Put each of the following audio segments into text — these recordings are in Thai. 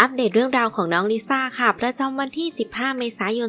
อัปเดตเรื่องราวของน้องลิซ่าค่ะ ประจำวันที่ 15 เมษายน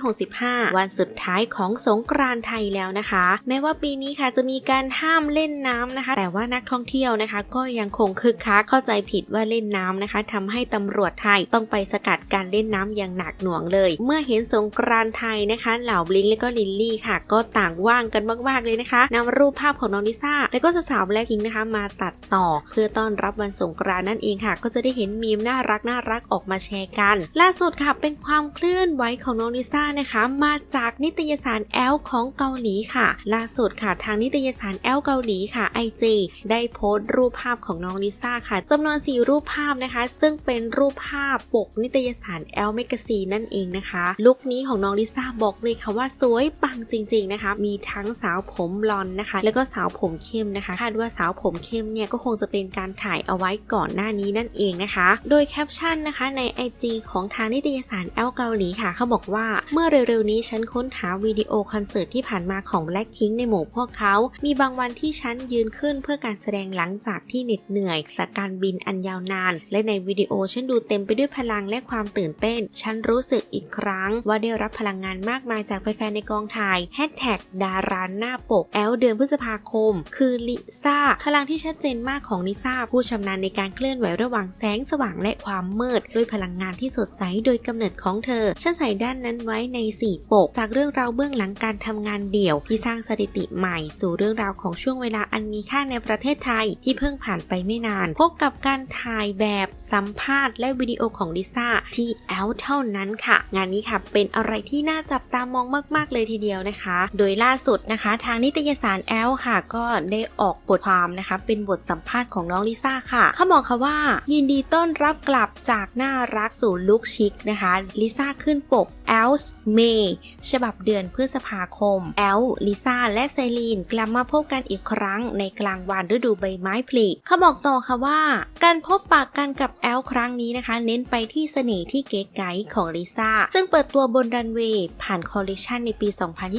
2565 วันสุดท้ายของสงกรานต์ไทยแล้วนะคะ แม้ว่าปีนี้ค่ะจะมีการห้ามเล่นน้ำนะคะ แต่ว่านักท่องเที่ยวนะคะ ก็ยังคงคึกคักเข้าใจผิดว่าเล่นน้ำนะคะทำให้ตำรวจไทยต้องไปสกัดการเล่นน้ำอย่างหนักหน่วงเลย เมื่อเห็นสงกรานต์ไทยนะคะ เหล่าบลิงและก็ลิลลี่ค่ะ ก็ต่างว่างกันมากๆเลยนะคะนำรูปภาพของน้องลิซ่าและก็สาวแบล็คพิงนะคะ มาตัดต่อ เพื่อต้อนรับวันสงกรานต์นั่นเองค่ะ ก็จะได้เห็นมีมน่ารักน่ารักออกมาแชร์กัน ล่าสุดค่ะเป็นความเคลื่อนไหวของน้องลิซ่านะคะ มาจากนิตยสารแอลของเกาหลีค่ะ ล่าสุดค่ะทางนิตยสารแอลเกาหลีค่ะ IG ได้โพสต์รูปภาพของน้องลิซ่าค่ะจำนวน 4 รูปภาพนะคะ ซึ่งเป็นรูปภาพปกนิตยสารแอลเมกซีนนั่นเองนะคะลุคนี้ของน้องลิซ่าบอกเลยค่ะว่าสวยปังจริง ๆนะคะ มีทั้งสาวผมบลอนนะคะ แล้วก็สาวผมเข้มนะคะคาดว่าสาวผมเข้มเนี่ยก็คงจะเป็นการถ่ายเอาไว้ก่อนหน้านี้นั่นเองนะคะ โดยแคปชั่นนะคะใน IG ของทางนิตยสารแอลเกาหลีค่ะ เขาบอกว่าเมื่อเร็วๆนี้ฉันค้นหาวิดีโอคอนเสิร์ตที่ผ่านมาของ Blackpink ในหมู่พวกเขา มีบางวันที่ฉันยืนขึ้นเพื่อการแสดงหลังจากที่เหน็ดเหนื่อย จากการบินอันยาวนาน และในวิดีโอฉันดูเต็มไปด้วยพลังและความตื่นเต้น ฉันรู้สึกอีกครั้ง ว่าได้รับพลังงานมากมายจากแฟนๆในกองถ่ายแฮชแท็กดาราหน้าปกแอลเดือนพฤษภาคม คือลิซ่าพลังที่ชัดเจนมากของลิซ่าผู้ชำนาญในการเคลื่อนไหวระหว่างแสงสว่างและความมืด ด้วยพลังงานที่สดใสโดยกำเนิดของเธอ ฉันใส่ด้านนั้นไว้ใน 4 ปก จากเรื่องราวเบื้องหลังการทำงานเดี่ยว ที่สร้างสถิติใหม่ สู่เรื่องราวของช่วงเวลาอันมีค่าในประเทศไทยที่เพิ่งผ่านไปไม่นาน พบกับการถ่ายแบบสัมภาษณ์และวิดีโอของลิซ่าที่แอลเท่านั้นค่ะ งานนี้ค่ะเป็นอะไรที่น่าจับตามองมาก ๆ เลยทีเดียวนะคะ โดยล่าสุดนะคะ ทางนิตยสารแอลค่ะ ก็ได้ออกบทความนะคะ เป็นบทสัมภาษณ์ของน้องลิซ่าค่ะเขาบอกค่ะว่า ยินดีต้อนรับกลับจากน่ารักสู่ลุคชิคนะคะลิซ่าขึ้นปก e l s May ฉบับเดือนพฤษภาคม แอลลิซ่าและไซลีนกลับมาพบกันอีกครั้งในกลางวันฤดูใบไม้ผลิเขาบอกต่อค่ะว่า การพบปากกันกับแอลครั้งนี้นะคะ เน้นไปที่เสน่ห์ที่เก๋ไก๋ของลิซ่า ซึ่งเปิดตัวบนรันเวย์ผ่านคอลเลคชันในปี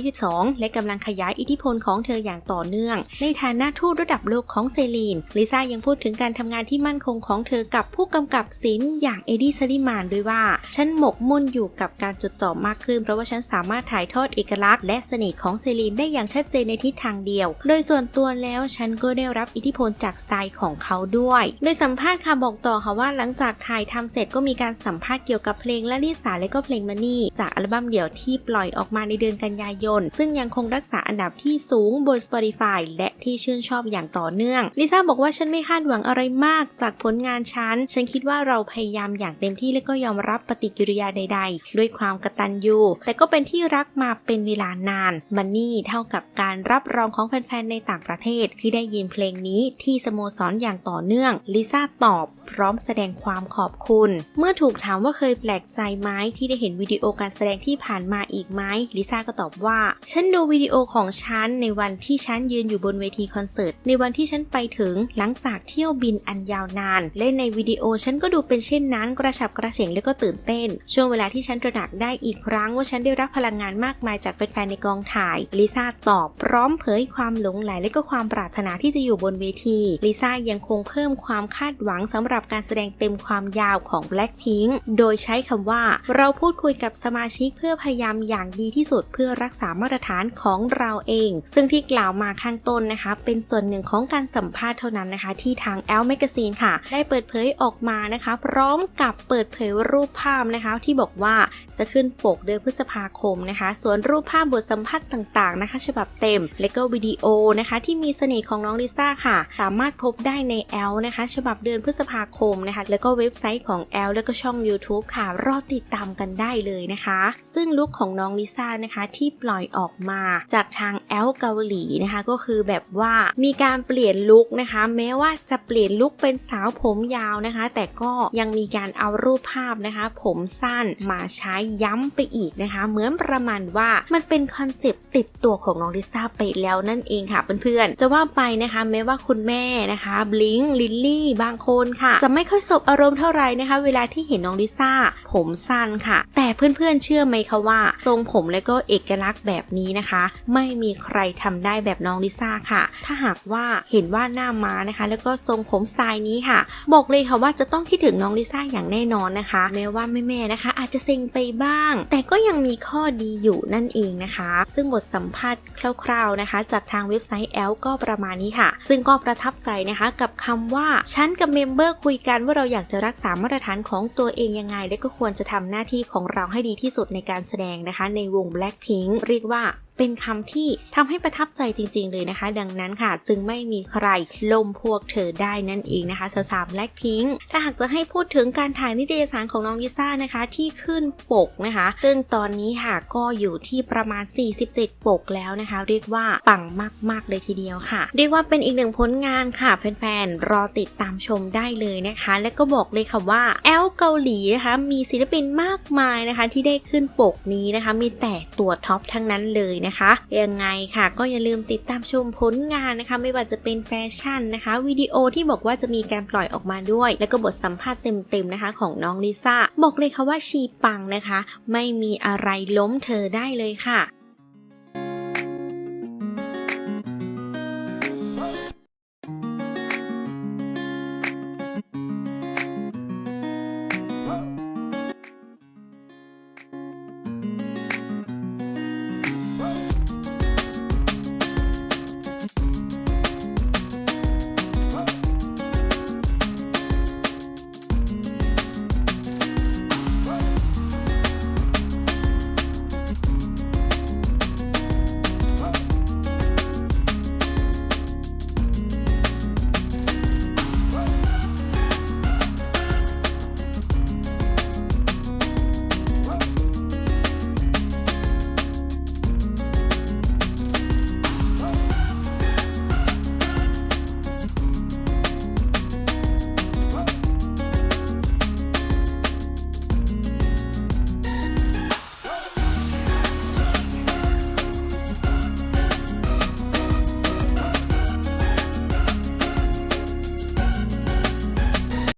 2022 และกำลังขยายอิทธิพลของเธออย่างต่อเนื่อง ในฐานะทูตระดับโลกของเซลีนลิซ่ายังพูดถึงการทำงานที่มั่นคงของเธอกับผู้กำกับศิลป์อย่างเอ็ดดี้ซาริมานด้วยว่า ฉันหมกมุ่นอยู่กับการจดจ่อมากขึ้น เพราะว่าฉันสามารถถ่ายทอดเอกลักษณ์และเสน่ห์ของเซลีนได้อย่างชัดเจนในทิศทางเดียว โดยส่วนตัวแล้วฉันก็ได้รับอิทธิพลจากสไตล์ของเขาด้วย โดยสัมภาษณ์ค่ะบอกต่อค่ะว่าหลังจากถ่ายทำเสร็จก็มีการสัมภาษณ์เกี่ยวกับเพลงและลิสาและก็เพลงมันนี่จากอัลบั้มเดี่ยวที่ปล่อยออกมาในเดือนกันยายน ซึ่งยังคงรักษาอันดับที่สูงบน Spotify และที่ชื่นชอบอย่างต่อเนื่องลิซ่าบอกว่าฉันไม่คาดหวังอะไรมากจากผลงานฉัน ฉันคิดว่าเราพยายามอย่างเต็มที่และก็ยอมรับปฏิกิริยาใด ๆ ด้วยความกตัญญูแต่ก็เป็นที่รักมาเป็นเวลานาน มันนี่เท่ากับการรับรองของแฟนๆในต่างประเทศ ที่ได้ยินเพลงนี้ที่สโมสรอย่างต่อเนื่องลิซ่าตอบพร้อมแสดงความขอบคุณ เมื่อถูกถามว่าเคยแปลกใจไหมที่ได้เห็นวิดีโอการแสดงที่ผ่านมาอีกไหมลิซ่าก็ตอบว่า ฉันดูวิดีโอของฉันในวันที่ฉันยืนอยู่บนเวทีคอนเสิร์ตในวันที่ฉันไปถึงหลังจากเที่ยวบินอันยาวนาน และในวิดีโอฉันก็ดูเป็นเช่นนั้นกระฉับกระเฉงและก็ตื่นเต้น ช่วงเวลาที่ฉันตระหนักได้อีกครั้งว่าฉันได้รับพลังงานมากมายจากแฟนๆในกองถ่ายลิซ่าตอบพร้อมเผยความหลงใหลและก็ความปรารถนาที่จะอยู่บนเวทีลิซ่ายังคงเพิ่มความคาดหวังสำหรับการแสดงเต็มความยาวของ Blackpink โดยใช้คำว่า เราพูดคุยกับสมาชิกเพื่อพยายามอย่างดีที่สุดเพื่อรักษามาตรฐานของเราเอง ซึ่งที่กล่าวมาข้างต้นนะคะ เป็นส่วนหนึ่งของการสัมภาษณ์เท่านั้นนะคะ ที่ทาง Elle Magazine ค่ะ ได้เปิดเผยออกมานะคะพร้อมกับเปิดเผยรูปภาพนะคะ ที่บอกว่าจะขึ้นปกเดือนพฤษภาคมนะคะ ส่วนรูปภาพบทสัมภาษณ์ต่างๆนะคะ ฉบับเต็ม และก็วิดีโอนะคะ ที่มีเสน่ห์ของน้องลิซ่าค่ะ สามารถพบได้ใน Elle นะคะ ฉบับเดือนพฤษภาคมนะคะ แล้วก็เว็บไซต์ของ Elle แล้วก็ช่อง YouTube ค่ะ รอติดตามกันได้เลยนะคะ ซึ่งลุคของน้องลิซ่านะคะที่ปล่อยออกมาจากทาง Elle เกาหลีนะคะ ก็คือแบบว่ามีการเปลี่ยนลุคนะคะ แม้ว่าจะเปลี่ยนลุคเป็นสาวผมยาวนะคะ แต่ก็ยังมีการเอารูปภาพนะคะ ผมสั้นมาใช้ย้ำไปอีกนะคะ เหมือนประมาณว่ามันเป็นคอนเซปต์ติดตัวของน้องลิซ่าไปแล้วนั่นเองค่ะเพื่อนๆจะว่าไปนะคะแม้ว่าคุณแม่นะคะบลิงลิลลี่บางคนค่ะ จะไม่ค่อยสบอารมณ์เท่าไหร่นะคะ เวลาที่เห็นน้องลิซ่าผมสั้นค่ะ แต่เพื่อนๆเชื่อไหมคะว่า ทรงผมและก็เอกลักษณ์แบบนี้นะคะ ไม่มีใครทำได้แบบน้องลิซ่าค่ะ ถ้าหากว่าเห็นว่าหน้าม้านะคะ แล้วก็ทรงผมสไตล์นี้ค่ะ บอกเลยค่ะว่าจะต้องคิดถึงน้องลิซ่าอย่างแน่นอนนะคะ แม้ว่าแม่ๆนะคะ อาจจะเซ็งไปบ้าง แต่ก็ยังมีข้อดีอยู่นั่นเองนะคะ ซึ่งบทสัมภาษณ์คร่าว ๆนะคะ จากทางเว็บไซต์แอลก็ประมาณนี้ค่ะ ซึ่งก็ประทับใจนะคะกับคำว่าฉันกับเมมเบอร์คุยกันว่าเราอยากจะรักษามาตรฐานของตัวเองยังไง และก็ควรจะทำหน้าที่ของเราให้ดีที่สุดในการแสดงนะคะ ในวง Blackpink เรียกว่า เป็นคำที่ทำให้ประทับใจจริง ๆ เลยนะคะ ดังนั้นค่ะ จึงไม่มีใครลมพวกเธอได้นั่นเองนะคะสาวๆ Blackpink ถ้าหากจะให้พูดถึงการถ่ายนิตยสารของน้องลิซ่านะคะที่ขึ้นปกนะคะ ซึ่งตอนนี้ค่ะก็อยู่ที่ประมาณ 47 ปกแล้วนะคะ เรียกว่าปังมากๆเลยทีเดียวค่ะเรียกว่าเป็นอีกหนึ่งผลงานค่ะแฟนๆรอติดตามชมได้เลยนะคะ และก็บอกเลยค่ะว่าแอลเกาหลีนะคะมีศิลปินมากมายนะคะ ที่ได้ขึ้นปกนี้นะคะ มีแต่ตัวท็อปทั้งนั้นเลยนะคะ ยังไงค่ะก็อย่าลืมติดตามชมผลงานนะคะ ไม่ว่าจะเป็นแฟชั่นนะคะวิดีโอที่บอกว่าจะมีการปล่อยออกมาด้วย แล้วก็บทสัมภาษณ์เต็มๆนะคะ ของน้องลิซ่าบอกเลยค่ะว่าชีปังนะคะ ไม่มีอะไรล้มเธอได้เลยค่ะ